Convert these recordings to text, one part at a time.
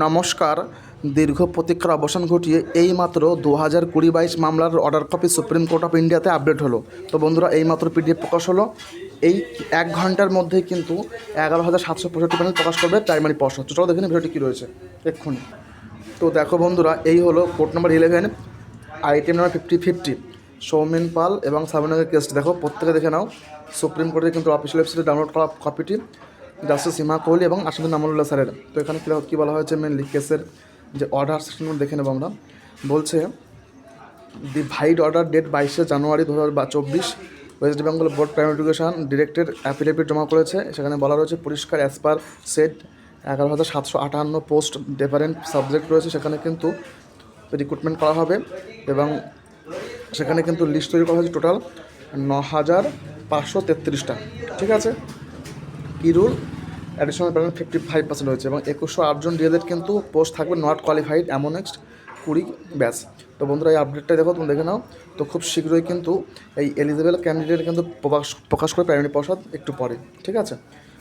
নমস্কার। দীর্ঘ প্রতীক্ষার অবসান ঘটিয়ে এইমাত্র দু হাজার কুড়ি বাইশ মামলার order copy supreme court of ইন্ডিয়াতে আপডেট হলো। তো বন্ধুরা, এইমাত্র পিডিএফ প্রকাশ হলো। এই এক ঘণ্টার মধ্যে কিন্তু এগারো হাজার সাতশো পঁয়ষট্টি প্যানেল প্রকাশ করবে প্রাইমারি পর্ষদ চলো দেখে ভিডিওটি কী রয়েছে। এক্ষুনি। তো দেখো বন্ধুরা, এই হলো court number eleven item number fifty fifty Soumen Pal এবং সাবিনাগের কেসটি দেখো। প্রত্যেকে দেখে নাও। সুপ্রিম কোর্টের কিন্তু অফিসিয়াল ওয়েবসাইটে ডাউনলোড করা কপিটি জাস্টিস সীমা কোহলি এবং আসামি নামুল্লাহ স্যারের। তো এখানে কী বলা হয়েছে? মেনলি কেসের যে অর্ডার সেকশন দেখে নেব আমরা। বলছে দি ভাইড অর্ডার ডেট বাইশে জানুয়ারি দু হাজার চব্বিশ West Bengal board primary education directed affidavit জমা করেছে। সেখানে বলা রয়েছে, পরিষ্কার অ্যাজ পার সেট এগারো হাজার সাতশো আটান্ন পোস্ট ডিফারেন্ট সাবজেক্ট রয়েছে। সেখানে কিন্তু রিক্রুটমেন্ট করা হবে এবং সেখানে কিন্তু লিস্ট তৈরি করা হয়েছে টোটাল ন হাজার পাঁচশো তেত্রিশটা। ঠিক আছে? কি rule additional panel fifty five percent হয়েছে এবং একুশশো আটজন ডিএলএড কিন্তু পোস্ট থাকবে নট কোয়ালিফাইড এমন নেক্সট কুড়ি ব্যাচ তো বন্ধুরা, এই আপডেটটা দেখো তুমি দেখে নাও। তো খুব শীঘ্রই কিন্তু এই এলিজিবল ক্যান্ডিডেট কিন্তু প্রকাশ প্রকাশ করে প্রাইমারি পর্ষদ একটু পরে, ঠিক আছে?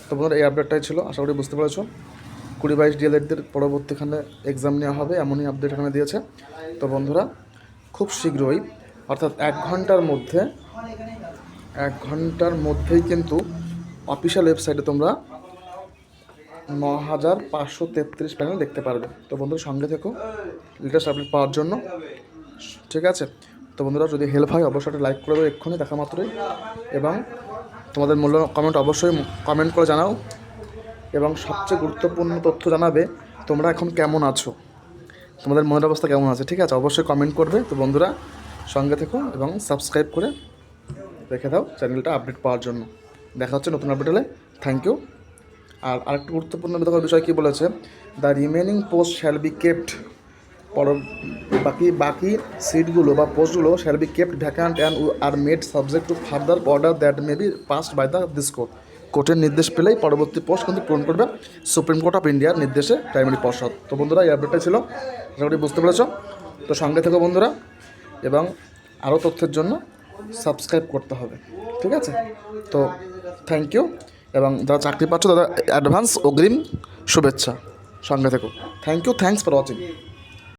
তো বন্ধুরা, এই আপডেটটাই ছিল, আশা করি বুঝতে পেরেছ। কুড়ি বাইশ ডিএলএডদের পরবর্তীখানে এক্সাম নেওয়া হবে, এমনই আপডেট এখানে দিয়েছে। তো বন্ধুরা, খুব শীঘ্রই, অর্থাৎ এক ঘণ্টার মধ্যে, এক ঘণ্টার মধ্যেই কিন্তু অফিসিয়াল ওয়েবসাইটে তোমরা ন হাজার পাঁচশো তেত্রিশ প্যানেল দেখতে পারবে। তো বন্ধুরা সঙ্গে থেকো লেটেস্ট আপডেট পাওয়ার জন্য। ঠিক আছে? তো বন্ধুরা যদি হেল্প হয়, অবশ্যই লাইক করে দেবো এক্ষুনি, দেখা মাত্রই। এবং তোমাদের মূল্য কমেন্ট অবশ্যই কমেন্ট করে জানাও। এবং সবচেয়ে গুরুত্বপূর্ণ তথ্য জানাবে, তোমরা এখন কেমন আছো? তোমাদের মনের অবস্থা কেমন আছে? ঠিক আছে? অবশ্যই কমেন্ট করবে। তো বন্ধুরা সঙ্গে থেকো এবং সাবস্ক্রাইব করে রেখে দাও চ্যানেলটা আপডেট পাওয়ার জন্য। দেখা হচ্ছে নতুন আপডেট হলে থ্যাংক ইউ আর আরেকটা গুরুত্বপূর্ণ বিষয় কী বলেছে? The remaining post shall be kept পর বাকি বাকি সিটগুলো বা পোস্টগুলো shall be kept vacant and are made subject to further order that may be passed by the this court কোর্টের নির্দেশ পেলেই পরবর্তী পোস্ট কিন্তু পূরণ করবে সুপ্রিম কোর্ট অফ ইন্ডিয়ার নির্দেশে প্রাইমারি পর্ষদ তো বন্ধুরা, এই আপডেটটা ছিল। আশা করি বুঝতে পেরেছ। তো সঙ্গে থেকো বন্ধুরা, এবং আরও তথ্যের জন্য সাবস্ক্রাইব করতে হবে। ঠিক আছে? তো থ্যাংক ইউ এবং যারা চাকরি পাচ্ছ, তাদের অ্যাডভান্স অগ্রিম শুভেচ্ছা। সঙ্গে থেকো। Thank you thanks for watching